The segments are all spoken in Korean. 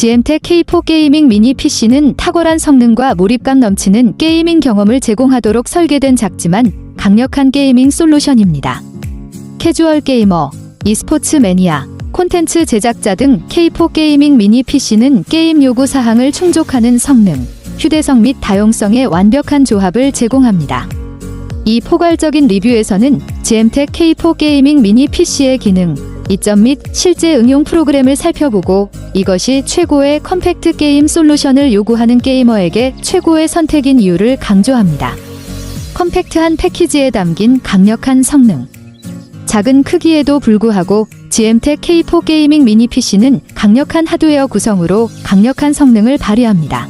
GM텍 K4 게이밍 미니 PC는 탁월한 성능과 몰입감 넘치는 게이밍 경험을 제공하도록 설계된 작지만 강력한 게이밍 솔루션입니다. 캐주얼 게이머, e스포츠 매니아, 콘텐츠 제작자 등 K4 게이밍 미니 PC는 게임 요구 사항을 충족하는 성능, 휴대성 및 다용성의 완벽한 조합을 제공합니다. 이 포괄적인 리뷰에서는 GM텍 K4 게이밍 미니 PC의 기능, 이점 및 실제 응용 프로그램을 살펴보고 이것이 최고의 컴팩트 게임 솔루션을 요구하는 게이머에게 최고의 선택인 이유를 강조합니다. 컴팩트한 패키지에 담긴 강력한 성능. 작은 크기에도 불구하고 GM텍 K4 게이밍 미니 PC는 강력한 하드웨어 구성으로 강력한 성능을 발휘합니다.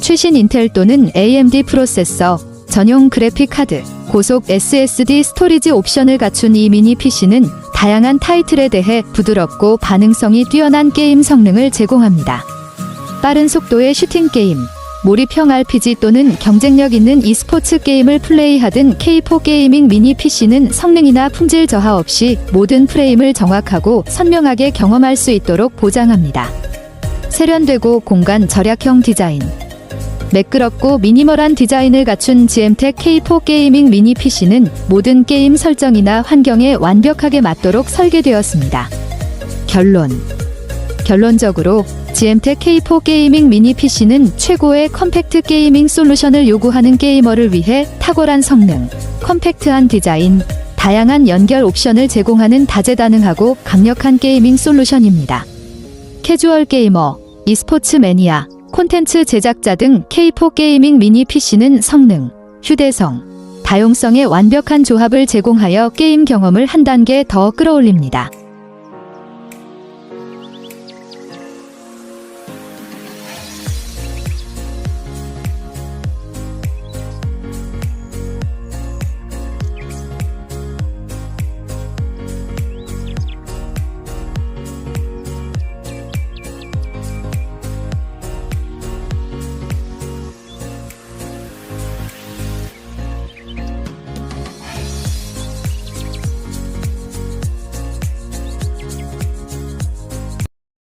최신 인텔 또는 AMD 프로세서, 전용 그래픽 카드, 고속 SSD 스토리지 옵션을 갖춘 이 미니 PC는 다양한 타이틀에 대해 부드럽고 반응성이 뛰어난 게임 성능을 제공합니다. 빠른 속도의 슈팅 게임, 몰입형 RPG 또는 경쟁력 있는 e스포츠 게임을 플레이하든 K4 게이밍 미니 PC는 성능이나 품질 저하 없이 모든 프레임을 정확하고 선명하게 경험할 수 있도록 보장합니다. 세련되고 공간 절약형 디자인. 매끄럽고 미니멀한 디자인을 갖춘 GM텍 K4 게이밍 미니 PC는 모든 게임 설정이나 환경에 완벽하게 맞도록 설계되었습니다. 결론. 결론적으로 GM텍 K4 게이밍 미니 PC는 최고의 컴팩트 게이밍 솔루션을 요구하는 게이머를 위해 탁월한 성능, 컴팩트한 디자인, 다양한 연결 옵션을 제공하는 다재다능하고 강력한 게이밍 솔루션입니다. 캐주얼 게이머, e스포츠 매니아, 콘텐츠 제작자 등 K4 게이밍 미니 PC는 성능, 휴대성, 다용성의 완벽한 조합을 제공하여 게임 경험을 한 단계 더 끌어올립니다.